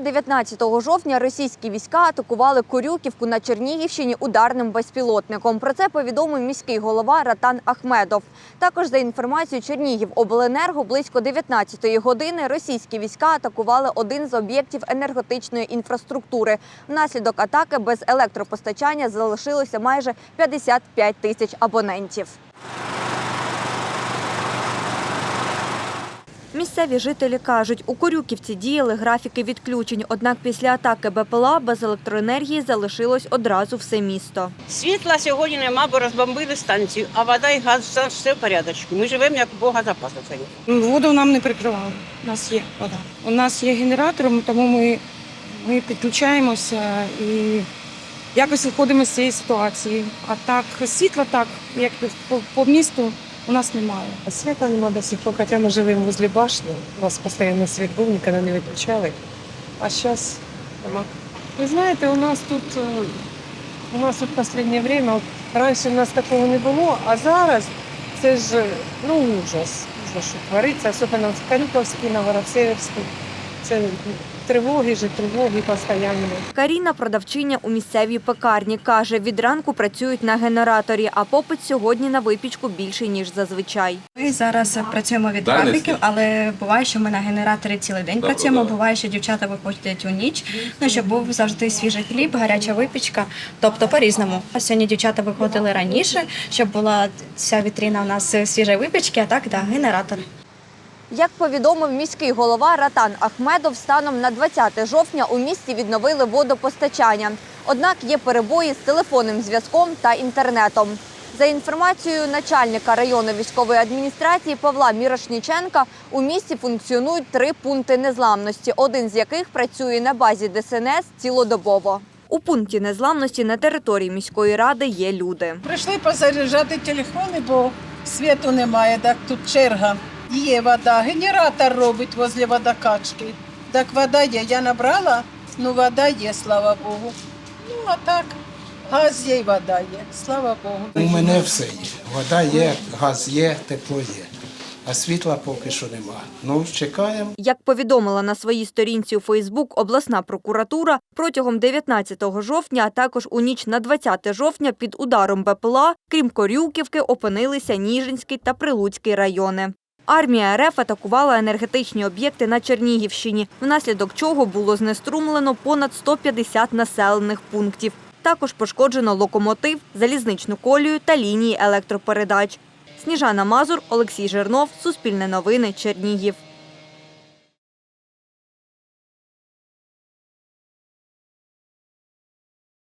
19 жовтня російські війська атакували Корюківку на Чернігівщині ударним безпілотником. Про це повідомив міський голова Ратан Ахмедов. Також за інформацією Чернігів обленерго близько 19-ї години російські війська атакували один з об'єктів енергетичної інфраструктури. Внаслідок атаки без електропостачання залишилося майже 55 тисяч абонентів. Місцеві жителі кажуть, у Корюківці діяли графіки відключень, однак після атаки БПЛА без електроенергії залишилось одразу все місто. Світла сьогодні нема, бо розбомбили станцію, а вода і газ все- в порядочку. Ми живемо як Бога запасу. Воду нам не прикривали. У нас є вода. У нас є генератор, тому ми, ми підключаємося і якось виходимо з цієї ситуації. А так, світла так, як по, по місту, у нас немає. А света нема до сих пор, хотя мы живем возле башни. У нас постоянно свет был, никогда не выключали. А сейчас нема. Ви знаєте, у нас тут е, у нас тут последнее время, от раніше в нас такого не було, а зараз це ж ну ужас, ужас, що твориться, особливо в Карюковській, Новоросеївській. Це тривоги ж, тривоги постійно. Каріна, продавчиня у місцевій пекарні, каже, від ранку працюють на генераторі, а попит сьогодні на випічку більший, ніж зазвичай. Ми зараз працюємо від графіків, але буває, що ми на генераторі цілий день працюємо. да. Буває, що дівчата виходять у ніч. Ну щоб був завжди свіжий хліб, гаряча випічка. Тобто по-різному. А Сьогодні дівчата виходили раніше, щоб була ця вітріна у нас свіжої випічки, а так да, генератор. Як повідомив міський голова Ратан Ахмедов, станом на 20 жовтня у місті відновили водопостачання. Однак є перебої з телефонним зв'язком та інтернетом. За інформацією начальника районної військової адміністрації Павла Мірошніченка, у місті функціонують три пункти незламності, один з яких працює на базі ДСНС цілодобово. У пункті незламності на території міської ради є люди. Прийшли позаряджати телефони, бо світу немає, так тут черга. Є вода, генератор робить возле водокачки. Так вода є. Я набрала, ну вода є, слава Богу. Ну а так, газ є і вода є, слава Богу. У мене все є. Вода є, газ є, тепло є. А світла поки що нема. Ну, чекаємо. Як повідомила на своїй сторінці у Фейсбук обласна прокуратура, протягом 19 жовтня, а також у ніч на 20 жовтня під ударом БПЛА, крім Корюківки, опинилися Ніжинський та Прилуцький райони. Армія РФ атакувала енергетичні об'єкти на Чернігівщині, внаслідок чого було знеструмлено понад 150 населених пунктів. Також пошкоджено локомотив, залізничну колію та лінії електропередач. Сніжана Мазур, Олексій Жернов, Суспільне новини, Чернігів.